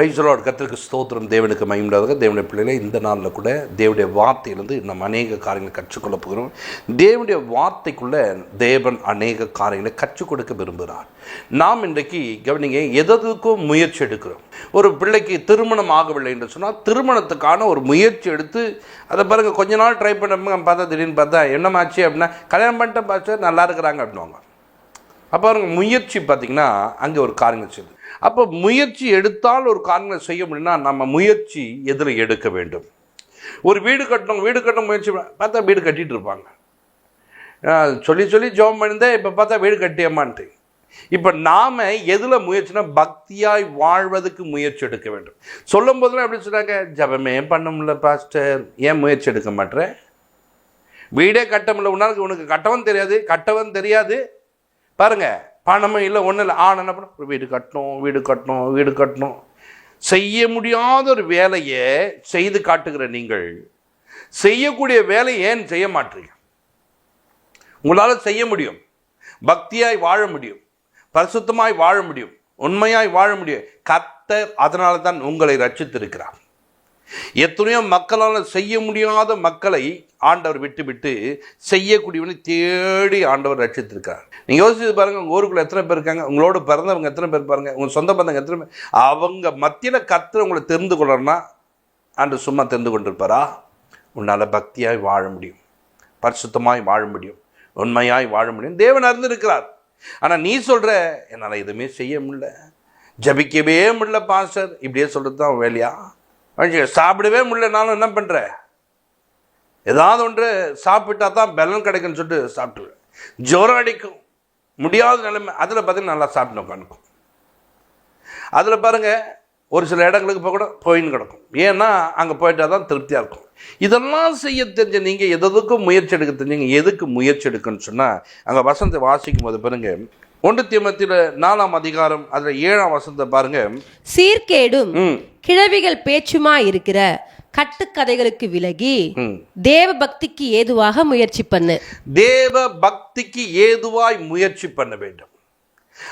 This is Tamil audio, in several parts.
பிரைசலோட கத்திற்கு ஸ்தோத்திரம். தேவனுக்கு மயமுடாத தேவனுடைய பிள்ளைகளை இந்த நாளில் கூட தேவனுடைய வார்த்தையிலிருந்து நம்ம அநேக காரியங்களை கற்றுக்கொள்ள போகிறோம். தேவனுடைய வார்த்தைக்குள்ளே தேவன் அநேக காரியங்களை கற்றுக் கொடுக்க விரும்புகிறார். நாம் இன்றைக்கு கவனிங்க எதற்கும் முயற்சி எடுக்கிறோம். ஒரு பிள்ளைக்கு திருமணம் ஆகவில்லை என்று சொன்னால் திருமணத்துக்கான ஒரு முயற்சி எடுத்து அதை பாருங்கள் கொஞ்ச நாள் ட்ரை பண்ண பார்த்தா திடீர்னு பார்த்தா என்னமாச்சு அப்படின்னா கல்யாணம் பண்ணிட்ட பார்த்து நல்லா இருக்கிறாங்க அப்படின்வாங்க அப்போ பாருங்க முயற்சி பார்த்திங்கன்னா அங்கே ஒரு காரியங்கள் செய்யுது. அப்போ முயற்சி எடுத்தால் ஒரு காரியங்களை செய்ய முடியும்னா நம்ம முயற்சி எதில் எடுக்க வேண்டும்? ஒரு வீடு கட்டணும் வீடு கட்ட முயற்சி பார்த்தா வீடு கட்டிகிட்டு இருப்பாங்க. சொல்லி சொல்லி ஜோம் பண்ணியிருந்தேன் இப்போ பார்த்தா வீடு கட்டியம்மான்ட்டு. இப்போ நாம் எதில் முயற்சினா பக்தியாய் வாழ்வதற்கு முயற்சி எடுக்க வேண்டும். சொல்லும் போதெல்லாம் எப்படி சொன்னாங்க ஜபமே பண்ண முடியல பாஸ்டர். ஏன் முயற்சி எடுக்க மாட்டேன் வீடே கட்ட முடியல உன்னாருக்கு உனக்கு கட்டவும் தெரியாது கட்டவும் தெரியாது. பாருங்கள் பணமும் இல்லை ஒன்றும் இல்லை. ஆனால் என்ன பண்ண வீடு கட்டணும் வீடு கட்டணும் வீடு கட்டணும். செய்ய முடியாத ஒரு வேலையை செய்து காட்டுகிற நீங்கள் செய்யக்கூடிய வேலையை ஏன் செய்ய மாட்டீங்க? உங்களால் செய்ய முடியும். பக்தியாய் வாழ முடியும். பரிசுத்தமாய் வாழ முடியும். உண்மையாய் வாழ முடியும். கத்தர் அதனால தான் உங்களை ரச்சித்திருக்கிறார் எத்தனையோ மக்களால் செய்ய முடியாத மக்களை ஆண்டவர் விட்டு விட்டு செய்யக்கூடியவனை தேடி ஆண்டவர் ரட்சித்திருக்கார் நீங்கள் யோசிச்சு பாருங்கள் உங்கள் ஊருக்குள்ள எத்தனை பேர் இருக்காங்க? உங்களோட பிறந்தவங்க எத்தனை பேர் பாருங்கள் உங்கள் சொந்த பந்தங்க எத்தனை பேர் அவங்க மத்தியில் கத்துற உங்களை தெரிந்து கொள்ளணும்னா ஆண்டு சும்மா தெரிந்து கொண்டிருப்பாரா? உன்னால் பக்தியாய் வாழ முடியும். பரிசுத்தமாய் வாழ முடியும். உண்மையாய் வாழ முடியும். தேவன் அறிந்திருக்கிறார். ஆனால் நீ சொல்கிற என்னால் எதுவுமே செய்ய முடியல. ஜபிக்கவே முடியல பாஸ்டர். இப்படியே சொல்கிறது தான் வேலையா? சாப்பிடவே முடியலனாலும் என்ன பண்ணுற ஏதாவது ஒன்று சாப்பிட்டா தான் பலன் கிடைக்குன்னு சொல்லிட்டு சாப்பிட்டுருவேன் ஜுரம் அடிக்கும். முடியாத நிலைமை. அதில் பார்த்தீங்கன்னா நல்லா சாப்பிட்டு உட்காந்துக்கும். அதில் பாருங்கள் ஒரு சில இடங்களுக்கு போக கூட போயின்னு கிடக்கும். ஏன்னா அங்கே போயிட்டால் தான் திருப்தியாக இருக்கும். இதெல்லாம் செய்ய தெரிஞ்ச நீங்கள் எதுக்கும் முயற்சி எடுக்க தெரிஞ்சுங்க. எதுக்கு முயற்சி எடுக்குன்னு சொன்னால் அங்கே வசந்த வாசிக்கும் போது பாருங்கள் ஒன்று தீமத்தில் நாலாம் அதிகாரம் அதில் ஏழாம் வசனத்தை பாருங்க. சீர்கேடும் கிழவிகள் பேச்சுமா இருக்கிற கட்டுக்கதைகளுக்கு விலகி தேவ பக்திக்கு ஏதுவாக முயற்சி பண்ணு. தேவ பக்திக்கு ஏதுவாய் முயற்சி பண்ண வேண்டும்.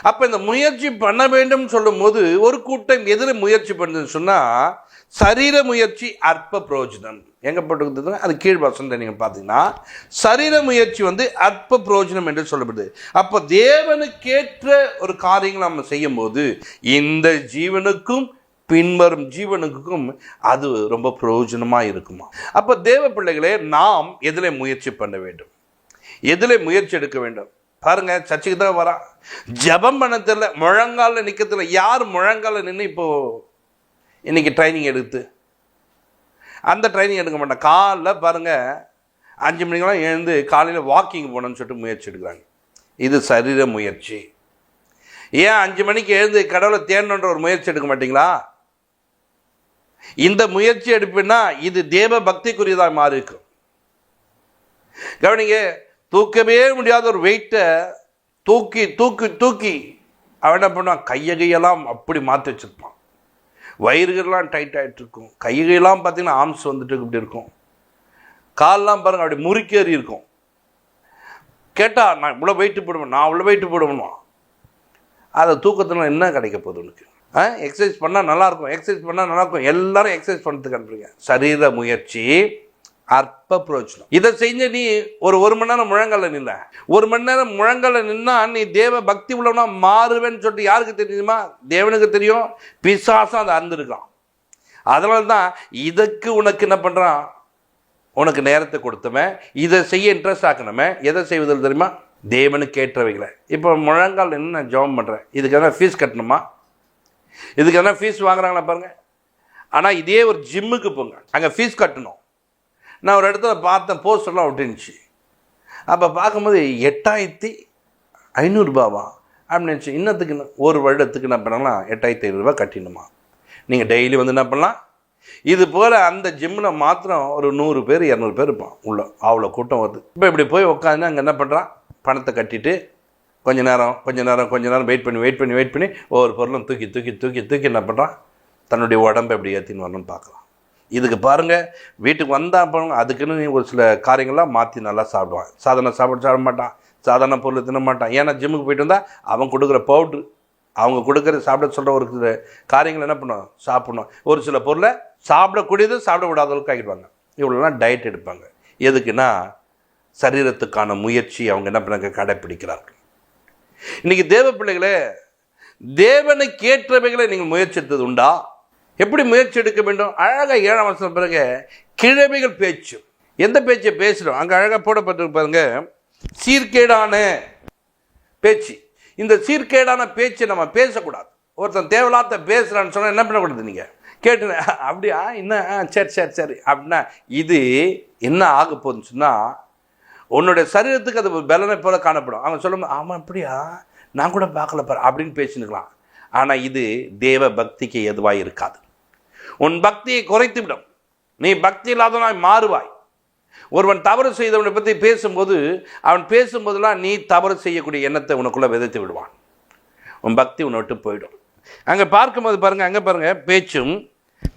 அப்போ இந்த முயற்சி பண்ண வேண்டும் சொல்லும்போது ஒரு கூட்டம் எதில் முயற்சி பண்ணுதுன்னு சொன்னால் சரீர முயற்சி அற்ப புரோஜனம். எங்கே போட்டுக்கிறது அது கீழ் வசந்த நீங்கள் பார்த்தீங்கன்னா சரீர முயற்சி வந்து அற்ப பிரயோஜனம் என்று சொல்லப்படுது. அப்போ தேவனுக்கேற்ற ஒரு காரியங்களை நம்ம செய்யும்போது இந்த ஜீவனுக்கும் பின்வரும் ஜீவனுக்கும் அது ரொம்ப பிரயோஜனமாக இருக்குமா? அப்போ தேவ பிள்ளைகளே நாம் எதில் முயற்சி பண்ண வேண்டும். எதில் முயற்சி எடுக்க வேண்டும். பாருங்க சர்ச்சுக்கு தான் வரான். ஜெபம் பண்ண தெரியல முழங்கால நிற்க தெரியல. யார் முழங்கால நின்று இப்போ இன்னைக்கு ட்ரைனிங் எடுத்து. அந்த ட்ரைனிங் எடுக்க மாட்டேன். காலைல பாருங்கள் அஞ்சு மணிக்கெல்லாம் எழுந்து காலையில் வாக்கிங் போகணும்னு சொல்லிட்டு முயற்சி எடுக்கிறாங்க. இது சரீர முயற்சி. ஏன் அஞ்சு மணிக்கு எழுந்து கடவுளை தேடணுன்ற ஒரு முயற்சி எடுக்க மாட்டீங்களா? இந்த முயற்சி எடுப்பேன்னா இது தேவ பக்திக்குரியதாக மாறி இருக்கும். கவனிங்க தூக்கவே முடியாத ஒரு வெயிட்டை தூக்கி தூக்கி தூக்கி. அவன் என்ன பண்ணுவான்? கையகையெல்லாம் அப்படி மாற்றி வச்சிருப்பான். வயிறுகள்லாம் டைட் ஆகிட்டு இருக்கும் கைகள்லாம் பார்த்திங்கன்னா ஆம்ஸ் வந்துட்டு இப்படி இருக்கும். கால்லாம் பாருங்கள் அப்படி முறுக்கேறி இருக்கும். கேட்டால் நான் இவ்வளோ வெயிட்டு போடுவேன் நான் இவ்வளோ வெயிட்டு போடுவேன்மா. அதை தூக்கத்தில் என்ன கிடைக்க போகுது உனக்கு? ஆ? எக்ஸசைஸ் பண்ணால் நல்லாயிருக்கும் எக்ஸசைஸ் பண்ணால் நல்லாயிருக்கும் எல்லாரும் எக்ஸசைஸ் பண்ணுறதுக்கு அனுப்புறீங்க. சரீர முயற்சி. அற்ப புரோஜனம் இதை செஞ்ச நீ ஒரு ஒரு மணி நேரம் முழங்கால நின்ன ஒரு மணி நேரம் முழங்கல நின்னா நீ தேவ பக்தி உள்ளவனா மாறுவேன்னு சொல்லிட்டு யாருக்கு தெரியுமா? தேவனுக்கு தெரியும். பிசாசம் அதை அறிந்திருக்கான். அதனால தான் இதுக்கு உனக்கு என்ன பண்ணுறான் உனக்கு நேரத்தை கொடுத்தவன். இதை செய்ய இன்ட்ரெஸ்ட் ஆக்கணுமே எதை செய்வதில் தெரியுமா? தேவனுக்கு ஏற்றவைகளை. இப்போ முழங்கால் நின்று நான் ஜெபம் பண்ணுறேன் இதுக்கு எதனா ஃபீஸ் கட்டணுமா? இதுக்கு எதனா ஃபீஸ் வாங்குறாங்களா பாருங்கள் ஆனால் இதே ஒரு ஜிம்முக்கு போங்க. அங்கே ஃபீஸ் கட்டணும். நான் ஒரு இடத்துல பார்த்தேன் போஸ்டர்லாம் விட்டுருந்துச்சு அப்போ பார்க்கும்போது எட்டாயிரத்தி ஐநூறுரூபாவா அப்படின்னு நினச்சி இன்னத்துக்கு ஒரு வருடத்துக்கு என்ன பண்ணலாம்? எட்டாயிரத்தி ஐநூறுரூவா கட்டிடணுமா? நீங்கள் டெய்லி வந்து என்ன பண்ணலாம்? இது போல் அந்த ஜிம்மில் மாத்திரம் ஒரு நூறு பேர் இரநூறு பேர் இருப்பான். உள்ள அவ்வளோ கூட்டம் வருது. இப்போ இப்படி போய் உட்காந்து அங்கே என்ன பண்ணுறான் பணத்தை கட்டிட்டு கொஞ்ச நேரம் கொஞ்ச நேரம் கொஞ்ச நேரம் வெயிட் பண்ணி வெயிட் பண்ணி வெயிட் பண்ணி ஒவ்வொரு பொருளும் தூக்கி தூக்கி தூக்கி தூக்கி என்ன பண்ணுறான் தன்னுடைய உடம்பை எப்படி ஏற்றின்னு வரணும்னு பார்க்கலாம் இதுக்கு பாருங்கள் வீட்டுக்கு வந்தால் அப்புறம் அதுக்குன்னு ஒரு சில காரியங்கள்லாம் மாற்றி நல்லா சாப்பிடுவான். சாதாரண சாப்பாடு சாப்பிட மாட்டான் சாதாரண பொருள் தின்ன மாட்டான். ஏன்னா ஜிம்முக்கு போயிட்டு வந்தால் அவன் கொடுக்குற பவுட்ரு அவங்க கொடுக்குற சாப்பிட சொல்கிற ஒரு சில காரியங்கள் என்ன பண்ணும் சாப்பிடணும். ஒரு சில பொருளை சாப்பிடக்கூடியது சாப்பிடக்கூடாத அளவுக்கு ஆகிடுவாங்க இவ்வளோலாம் டயட் எடுப்பாங்க. எதுக்குன்னா சரீரத்துக்கான முயற்சி அவங்க என்ன பண்ணாங்க? கடைப்பிடிக்கிறார்கள். இன்றைக்கி தேவ பிள்ளைகளே தேவனுக்கு ஏற்றவைகளை நீங்கள் முயற்சி எடுத்தது உண்டா? எப்படி முயற்சி எடுக்க வேண்டும்? அழகாக ஏழாம் வருஷம் பிறகு கிழமைகள் பேச்சு. எந்த பேச்சை பேசுகிறோம் அங்கே அழகாக போடப்பட்டிருக்கு பாருங்க. சீர்கேடான பேச்சு. இந்த சீர்கேடான பேச்சை நம்ம பேசக்கூடாது. ஒருத்தன் தேவையில்லாத பேசுகிறான்னு சொன்னால் என்ன பண்ணக்கூடாது நீங்கள் கேட்டு அப்படியா? என்ன? ஆ, சரி சரி சரி. அப்படின்னா இது என்ன ஆக போகுதுன்னு சொன்னால் உன்னுடைய சரீரத்துக்கு அது பலனை போல காணப்படும். அவங்க சொல்லும் ஆமாம் அப்படியா? நான் கூட பார்க்கல பாரு அப்படின்னு பேசினுக்கலாம். ஆனால் இது தேவ பக்திக்கு எதுவாக இருக்காது. உன் பக்தியை குறைத்து விடும் நீ பக்தி இல்லாதவனாய் மாறுவாய். ஒருவன் தவறு செய்தவனை பற்றி பேசும்போது அவன் பேசும்போதெல்லாம் நீ தவறு செய்யக்கூடிய எண்ணத்தை உனக்குள்ளே விதைத்து விடுவான். உன் பக்தி உன்னை விட்டு போயிடும். அங்கே பார்க்கும்போது பாருங்க அங்கே பாருங்க பேச்சும்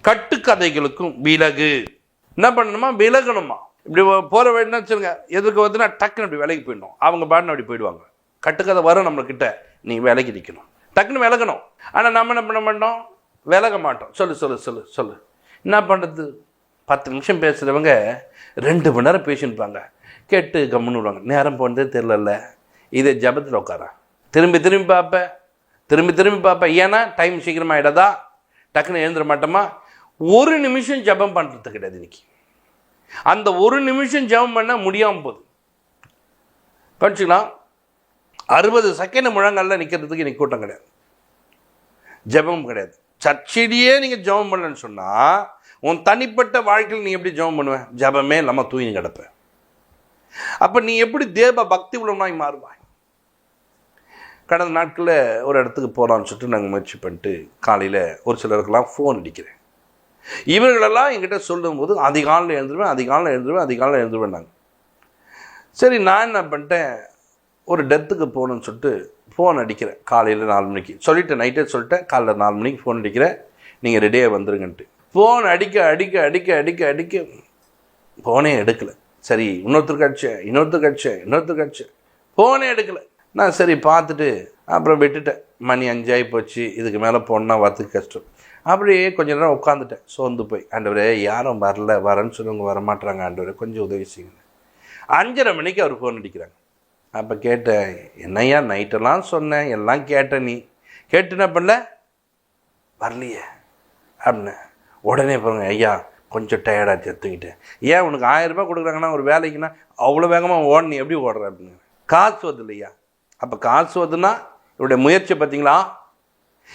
கட்டுக்கதைகளுக்கும் விலகு. என்ன பண்ணணுமா? விலகணுமா? இப்படி போகிற வழி என்ன வச்சுருங்க எதுக்கு வந்துன்னா டக்குன்னு அப்படி விலகி போயிடணும். அவங்க பாடின அப்படி போயிடுவாங்க. கட்டுக்கதை வரும் நம்மக்கிட்ட நீ விலகி நிற்கணும் டக்குன்னு விலகணும். ஆனால் நம்ம என்ன பண்ண மாட்டோம்? விலக மாட்டோம். சொல்லு சொல்லு சொல்லு சொல்லு. என்ன பண்ணுறது பத்து நிமிஷம் பேசுகிறவங்க ரெண்டு மணி நேரம் பேசியிருப்பாங்க. கேட்டு கம்முன்னு விடுவாங்க நேரம் போனதே தெரிலல்ல இதே ஜபத்தில் உட்கார? திரும்பி திரும்பி பார்ப்பேன் திரும்பி திரும்பி பார்ப்பேன் ஏன்னா டைம் சீக்கிரமாக ஆகிடாதா டக்குன்னு எழுந்துட மாட்டோமா? ஒரு நிமிஷம் ஜெபம் பண்ணுறது கிடையாது இன்னைக்கு. அந்த ஒரு நிமிஷம் ஜெபம் பண்ண முடியாமல் போகுது. கவனிச்சுக்கலாம் அறுபது செகண்ட் முழங்காலில் நிற்கிறதுக்கு இன்னைக்கு கூட்டம் கிடையாது. ஜெபம் கிடையாது. சர்ச்சிலேயே நீங்கள் ஜெபம் பண்ணலன்னு சொன்னால் உன் தனிப்பட்ட வாழ்க்கையில் நீ எப்படி ஜெபம் பண்ணுவேன் ஜெபமே இல்லாமல் தூங்கி கிடப்ப. அப்போ நீ எப்படி தேவ பக்தி உள்ளவனாய் மாறுவாய்? கடந்த நாட்களில் ஒரு இடத்துக்கு போகலான்னு சொல்லிட்டு நாங்கள் முயற்சி பண்ணிட்டு காலையில் ஒரு சிலருக்கெல்லாம் ஃபோன் அடிக்கிறேன். இவர்களெல்லாம் என்கிட்ட சொல்லும்போது அதிகாலையில் எழுந்துருவேன் அதிகாலையில் எழுந்துருவேன் அதிகாலையில் எழுந்துருவேன் நாங்கள் சரி நான் என்ன பண்ணிட்டேன்? ஒரு டெத்துக்கு போகணும்னு சொல்லிட்டு ஃபோன் அடிக்கிறேன். காலையில் நாலு மணிக்கு. சொல்லிட்டேன் நைட்டே சொல்லிட்டேன் காலைல நாலு மணிக்கு ஃபோன் அடிக்கிறேன். நீங்கள் ரெடியாக வந்துருங்கன்ட்டு. ஃபோன் அடிக்க அடிக்க அடிக்க அடிக்க அடிக்க ஃபோனே எடுக்கலை. சரி இன்னொருத்தருக்கு அடிச்சேன் இன்னொருத்தருக்கு அடிச்சேன் இன்னொருத்தருக்கு அடிச்சேன். ஃபோனே எடுக்கலை. நான் சரி பார்த்துட்டு அப்புறம் விட்டுட்டேன். மணி அஞ்சாகி போச்சு இதுக்கு மேலே போனால் வரத்துக்கு கஷ்டம். அப்படியே கொஞ்ச நேரம் உட்காந்துட்டேன் சோர்ந்து போய் ஆண்டவரே யாரும் வரல வரேன்னு சொல்லுவங்க வரமாட்றாங்க ஆண்டவரே கொஞ்சம் உதவி செய்யுங்க. அஞ்சரை மணிக்கு அவர் ஃபோன் அடிக்கிறாங்க. அப்போ கேட்டேன் என்னய்யா நைட்டெல்லாம் சொன்னேன் எல்லாம் கேட்டேன் நீ. கேட்டு என்ன பண்ணல வரலையே. அப்படின்னு. உடனே பாருங்க ஐயா கொஞ்சம் டயர்டாக தூங்கிட்டேன் ஏன் உனக்கு ஆயிரம் ரூபாய் கொடுக்குறாங்கன்னா ஒரு வேலைக்குன்னா அவ்வளோ வேகமாக ஓடணும் எப்படி ஓடுற? அப்படின்னு. காசு வருது இல்லையா? அப்போ காசு வருதுன்னா இவருடைய முயற்சி பார்த்தீங்களா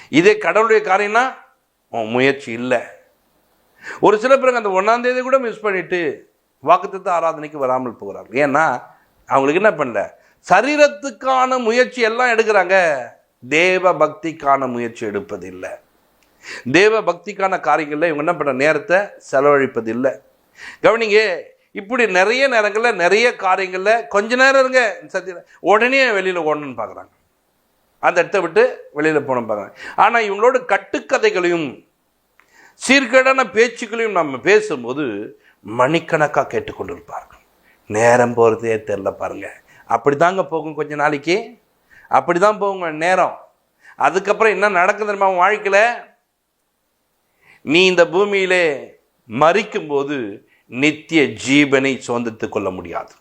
இதே கடவுளுடைய காரியம்னா உன் முயற்சி இல்லை. ஒரு சில பேருங்க அந்த ஒன்றாந்தேதி கூட மிஸ் பண்ணிவிட்டு வாக்குத்தத்த ஆராதனைக்கு வராமல் போகிறார்கள். ஏன்னா அவங்களுக்கு என்ன பண்ணல? சரீரத்துக்கான முயற்சி எல்லாம் எடுக்கிறாங்க. தேவ பக்திக்கான முயற்சி எடுப்பதில்லை. தேவ பக்திக்கான காரியங்களில் இவங்க என்ன பண்ண நேரத்தை செலவழிப்பதில்லை. கவனிங்க இப்படி நிறைய நேரங்களில் நிறைய காரியங்களில் கொஞ்ச நேரம் இருங்க. சத்திய உடனே வெளியில் ஓடணும்னு பார்க்குறாங்க. அந்த இடத்த விட்டு வெளியில் போகணும் பார்க்குறாங்க. ஆனால் இவங்களோட கட்டுக்கதைகளையும் சீர்கேடான பேச்சுக்களையும் நம்ம பேசும்போது மணிக்கணக்காக கேட்டுக்கொண்டு இருப்பார்கள் நேரம் போகிறதே தெரில பாருங்கள் அப்படி தாங்க போகும் கொஞ்ச நாளைக்கு. அப்படி தான் போகுங்க நேரம். அதுக்கப்புறம் என்ன நடக்குது தெரியுமா வாழ்க்கையில்? நீ இந்த பூமியிலே மறிக்கும்போது நித்திய ஜீவனை சுதந்திரத்து கொள்ள முடியாது.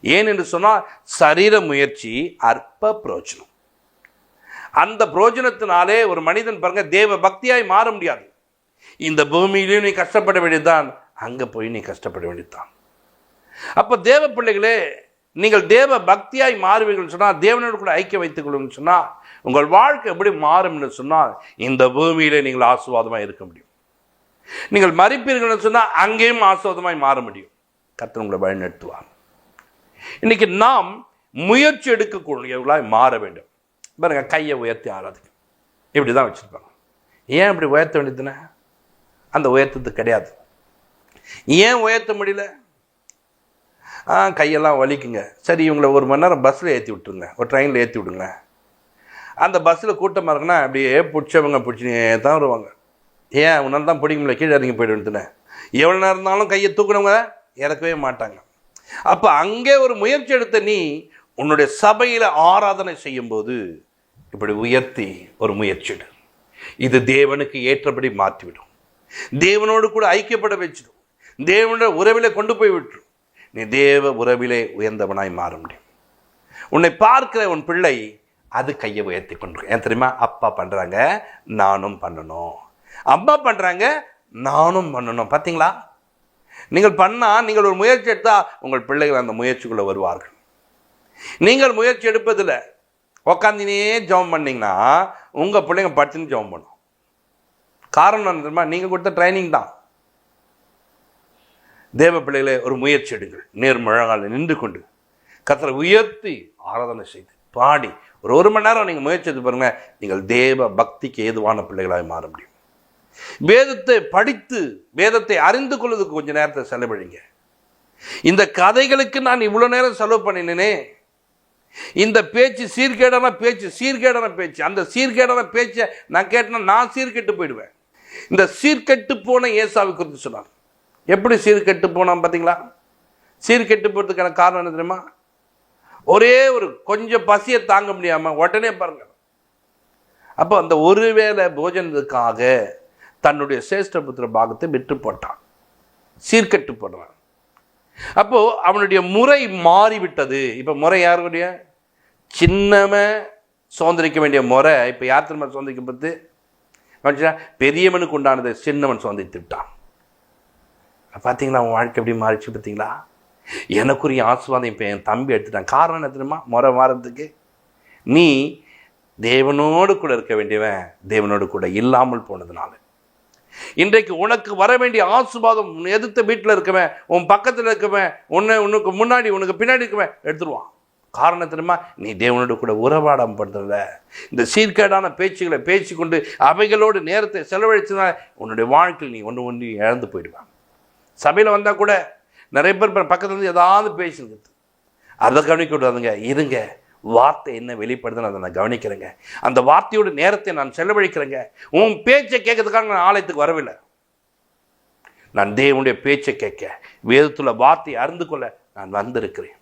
ஏன் என்று சொன்னால் சரீர முயற்சி அற்ப புரோஜனம். அந்த புரோஜனத்தினாலே ஒரு மனிதன் பாருங்க தேவ பக்தியாய் மாற முடியாது. இந்த பூமியிலையும் நீ கஷ்டப்பட வேண்டியதுதான் அங்கே போய் நீ கஷ்டப்பட வேண்டியதுதான். அப்போ தேவ பிள்ளைகளே நீங்கள் தேவ பக்தியாய் மாறுவீர்கள் சொன்னால் தேவனோடு கூட ஐக்கியம் வைத்துக் கொள்ளுங்கள் சொன்னால் உங்கள் வாழ்க்கை எப்படி மாறும்னு சொன்னால் இந்த பூமியிலே நீங்கள் ஆசுவாதமாக இருக்க முடியும். நீங்கள் மறிப்பீர்கள் சொன்னால் அங்கேயும் ஆசுவாதமாய் மாற முடியும். கர்த்தர் உங்களை வழிநடத்துவார். இன்னைக்கு நாம் முயற்சி எடுக்கக்கூடியவர்களாய் மாற வேண்டும். பாருங்க கையை உயர்த்தி ஆறாது இப்படி தான் வச்சுருப்பாங்க. ஏன் இப்படி உயர்த்த வேண்டியதுன்னு அந்த உயர்த்தது கிடையாது. ஏன் உயர்த்த முடியல? கையெல்லாம் வலிக்குங்க. சரி இவங்களை ஒரு மணி நேரம் பஸ்ஸில் ஏற்றி விட்டுருங்க. ஒரு ட்ரெயினில் ஏற்றி விடுங்க. அந்த பஸ்ஸில் கூட்டமாக இருக்குன்னா அப்படியே பிடிச்சவங்க பிடிச்சி தான் வருவாங்க. ஏன்? உன்னால் தான் பிடிக்க முடியல. கீழே இறங்கி போயிடுவேன்ட்டுனே எவ்வளோ நேரம் இருந்தாலும் கையை தூக்குனவங்க இறக்கவே மாட்டாங்க. அப்போ அங்கே ஒரு முயற்சி எடுத்த நீ உன்னுடைய சபையில் ஆராதனை செய்யும்போது இப்படி உயர்த்தி ஒரு முயற்சிடு இது தேவனுக்கு ஏற்றபடி மாற்றிவிடும் தேவனோடு கூட ஐக்கியப்பட வச்சிடும். தேவனோட உறவில் கொண்டு போய் விட்டுரும். நீ தேவ உறவிலே உயர்ந்தவனாய் மாற முடியும் உன்னை பார்க்கிற உன் பிள்ளை அது கையை உயர்த்தி கொண்டு ஏன் தெரியுமா? அப்பா பண்ணுறாங்க நானும் பண்ணணும். அம்மா பண்ணுறாங்க நானும் பண்ணணும். பார்த்தீங்களா நீங்கள் பண்ணால் நீங்கள் ஒரு முயற்சி எடுத்தால் உங்கள் பிள்ளைகள் அந்த முயற்சிக்குள்ளே வருவார்கள். நீங்கள் முயற்சி எடுப்பதில் உக்காந்தினே ஜெபம் பண்ணிங்கன்னா உங்கள் பிள்ளைங்க படிச்சுன்னு ஜெபம் பண்ணும். காரணம் என்ன தெரியுமா? நீங்கள் கொடுத்த ட்ரைனிங் தான். தேவ பிள்ளைகளே ஒரு முயற்சி எடுங்கள். நேர் முழங்கால நின்று கொண்டு கத்தரை உயர்த்தி ஆராதனை செய்து பாடி. ஒரு ஒரு மணி நேரம் நீங்கள் முயற்சி எடுத்து பாருங்கள் நீங்கள் தேவ பக்திக்கு ஏதுவான பிள்ளைகளாக மாற முடியும். வேதத்தை படித்து வேதத்தை அறிந்து கொள்வதுக்கு கொஞ்சம் நேரத்தை செலவழிங்க. இந்த கதைகளுக்கு நான் இவ்வளோ நேரம் செலவு பண்ணினேனே. இந்த பேச்சு சீர்கேடான பேச்சு சீர்கேடான பேச்சு அந்த சீர்கேடான பேச்சை நான் கேட்டேன்னா நான் சீர்கெட்டு போயிடுவேன். இந்த சீர்கெட்டு போன ஏசாவை குறித்து சொன்னார். எப்படி சீர்கெட்டு போனான் பார்த்தீங்களா சீர்கெட்டு போகிறதுக்கான காரணம் என்ன தெரியுமா? ஒரே ஒரு கொஞ்சம் பசியை தாங்க முடியாமல் உடனே பாருங்க. அப்போ அந்த ஒருவேளை போஜனத்துக்காக தன்னுடைய சேஷ்டபுத்திர பாகத்தை விட்டு போட்டான். சீர்கெட்டு போடுறான் அப்போது அவனுடைய முறை மாறிவிட்டது. இப்போ முறை யாருடைய? சின்னவன் சுதந்திரிக்க வேண்டிய முறை. இப்போ யார் திரும்ப சுதந்திரிக்க பத்து பெரியவனுக்கு உண்டானதை சின்னவன் சுதந்திரித்து விட்டான். பார்த்தீங்களா அவன் வாழ்க்கை எப்படி மாறிச்சு பார்த்தீங்களா எனக்குரிய ஆசீர்வாதம் இப்போ என் தம்பி எடுத்துட்டான். காரணம் என்ன தெரியுமா? முறை மாறதுக்கு நீ தேவனோடு கூட இருக்க வேண்டியவன் தேவனோடு கூட இல்லாமல் போனதுனால. இன்றைக்கு உனக்கு வர வேண்டிய ஆசுபாதம் எதிர்த்த வீட்டில் இருக்கவன் உன் பக்கத்தில் இருக்கவன் உன்னை உனக்கு முன்னாடி உனக்கு பின்னாடி இருக்கவன் எடுத்துருவான். காரணம் தெரியுமா? நீ தேவனோடு கூட உறவாடம் படுறதில்ல இந்த சீர்கேடான பேச்சுகளை பேசிக்கொண்டு அவைகளோடு நேரத்தை செலவழிச்சதுனால உன்னுடைய வாழ்க்கையில் நீ ஒன்று ஒன்று இழந்து போயிடுவான். சபையில் வந்தால் கூட நிறைய பேர் பக்கத்தில் வந்து இருந்து ஏதாவது பேசுகிறது அதை கவனிக்க விடாதுங்க இருங்க. வார்த்தை என்ன வெளிப்படுதுன்னு அதை நான் கவனிக்கிறேங்க. அந்த வார்த்தையோட நேரத்தை நான் செலவழிக்கிறேங்க. உன் பேச்சை கேட்கறதுக்காக நான் ஆலயத்துக்கு வரவில்லை. நான் தேவனுடைய பேச்சை கேட்க வேதத்தில் வார்த்தையை அறிந்து கொள்ள நான் வந்திருக்கிறேன்.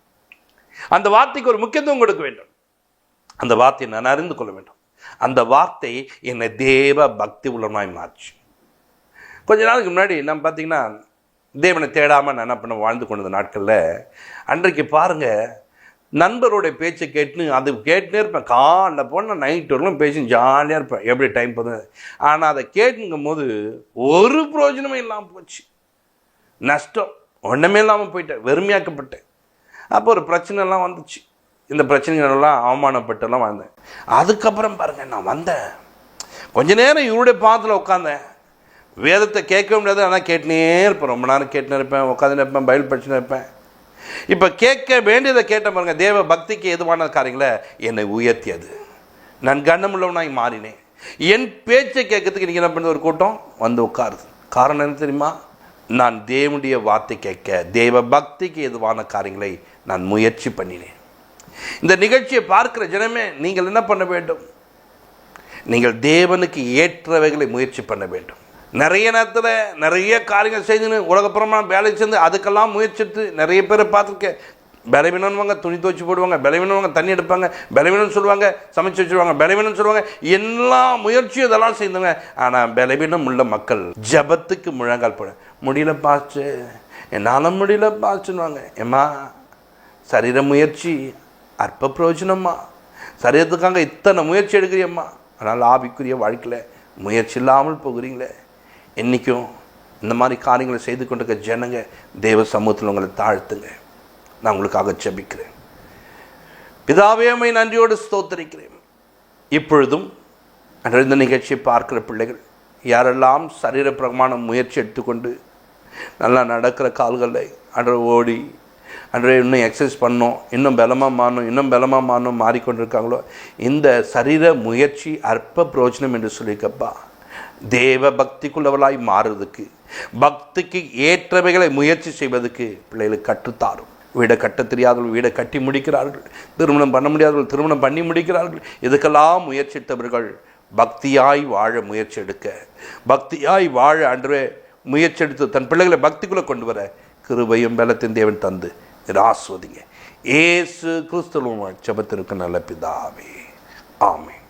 அந்த வார்த்தைக்கு ஒரு முக்கியத்துவம் கொடுக்க வேண்டும். அந்த வார்த்தையை நான் அறிந்து கொள்ள வேண்டும். அந்த வார்த்தை என்னை தேவ பக்தி உள்ளமாய் மாறுச்சு கொஞ்ச நாளுக்கு முன்னாடி நம்ம பார்த்தீங்கன்னா தேவனை தேடாமல் நான் என்ன பண்ண வாழ்ந்து கொண்ட நாட்களில் அன்றைக்கு பாருங்க நண்பருடைய பேச்சை கேட்டுன்னு அது கேட்டுனே இருப்பேன். காலைல போனால் நைட் வரலாம் பேசி ஜாலியாக இருப்பேன். எப்படி டைம் போகுது? ஆனால் அதை கேட்டுங்கும் போது ஒரு பிரயோஜனமும் இல்லாமல் போச்சு. நஷ்டம் ஒன்றுமே இல்லாமல் போயிட்டேன். வெறுமையாக்கப்பட்டேன். அப்போ ஒரு பிரச்சனைலாம் வந்துச்சு. இந்த பிரச்சனைகளெல்லாம் அவமானப்பட்டெல்லாம் வந்தேன். அதுக்கப்புறம் பாருங்கள் நான் வந்தேன். கொஞ்ச நேரம் இவருடைய பாதத்தில் உட்காந்தேன் வேதத்தை கேட்க முடியாது ஆனால் கேட்டுனே இருப்பேன். ரொம்ப நேரம் கேட்டுனே இருப்பேன் உட்காந்து இருப்பேன் பயில் படிச்சுன்னு இருப்பேன். இப்போ கேட்க வேண்டியதை கேட்ட பாருங்க தேவ பக்திக்கு எதுவான காரியங்களை? என்னை உயர்த்தியது. நான் கண்ணமுள்ளவனாய் மாறினேன். என் பேச்சை கேட்கறதுக்கு நீங்கள் என்ன பண்ணுறது ஒரு கூட்டம் வந்து உட்காருது. காரணம் என்ன தெரியுமா? நான் தேவனுடைய வார்த்தை கேட்க தேவ பக்திக்கு எதுவான காரியங்களை நான் முயற்சி பண்ணினேன். இந்த நிகழ்ச்சியை பார்க்குற ஜனமே நீங்கள் என்ன பண்ண வேண்டும்? நீங்கள் தேவனுக்கு ஏற்றவைகளை முயற்சி பண்ண வேண்டும். நிறைய நேரத்தில் நிறைய காரியங்கள் செய்துன்னு உலகப்புறமாக வேலை சேர்ந்து அதுக்கெல்லாம் முயற்சித்து நிறைய பேரை பார்த்துருக்கேன். பலவீனம்வாங்க துணி துவச்சி போடுவாங்க பலவீனம்வாங்க தண்ணி எடுப்பாங்க பலவீனம் சொல்லுவாங்க சமைச்சு வச்சுருவாங்க பலவீனம் சொல்லுவாங்க. எல்லா முயற்சியும் இதெல்லாம் செய்துங்க. ஆனால் பலவீனம் உள்ள மக்கள் ஜபத்துக்கு முழங்கால் போட முடியல பாச்சு என்னால் முடியல பாச்சுன்னுவாங்க ஏம்மா சரீர முயற்சி அற்ப பிரயோஜனம்மா. சரீரத்துக்காக இத்தனை முயற்சி எடுக்கிறியம்மா. ஆனால் ஆவிக்குரிய வாழ்க்கையில் முயற்சி இல்லாமல் போகிறீங்களே. என்றைக்கும் இந்த மாதிரி காரியங்களை செய்து கொண்டிருக்க ஜனங்க தேவ சமூகத்தில் உங்களை தாழ்த்துங்க. நான் உங்களுக்காக ஜபிக்கிறேன். பிதாவே அம்மை நன்றியோடு ஸ்தோத்தரிக்கிறேன். இப்பொழுதும் அன்றைய இந்த நிகழ்ச்சியை பார்க்கிற பிள்ளைகள் யாரெல்லாம் சரீர பிரகமான முயற்சி எடுத்துக்கொண்டு நல்லா நடக்கிற கால்களை அன்று ஓடி அன்றைய இன்னும் எக்ஸசைஸ் பண்ணோம் இன்னும் பலமாக மாறணும் இன்னும் பலமாக மாறணும் மாறிக்கொண்டிருக்காங்களோ இந்த சரீர முயற்சி அற்ப பிரயோஜனம் என்று சொல்லியிருக்கப்பா. தேவ பக்திக்குள்ளவளாய் மாறுறதுக்கு பக்திக்கு ஏற்றவைகளை முயற்சி செய்வதற்கு பிள்ளைகளுக்கு கற்றுத்தாரும். வீடை கட்ட தெரியாதவர்கள் வீடை கட்டி முடிக்கிறார்கள். திருமணம் பண்ண முடியாதவர்கள் திருமணம் பண்ணி முடிக்கிறார்கள். இதுக்கெல்லாம் முயற்சித்தவர்கள் பக்தியாய் வாழ முயற்சி எடுக்க பக்தியாய் வாழ அன்றே முயற்சி எடுத்து தன் பிள்ளைகளை பக்திக்குள்ளே கொண்டு வர கிருபையும் பலத்தின் தேவன் தந்து ஆஸ்வதிங்க ஏசு கிறிஸ்துவ ஜபத்திற்கு நல்ல பிதாவே. ஆமே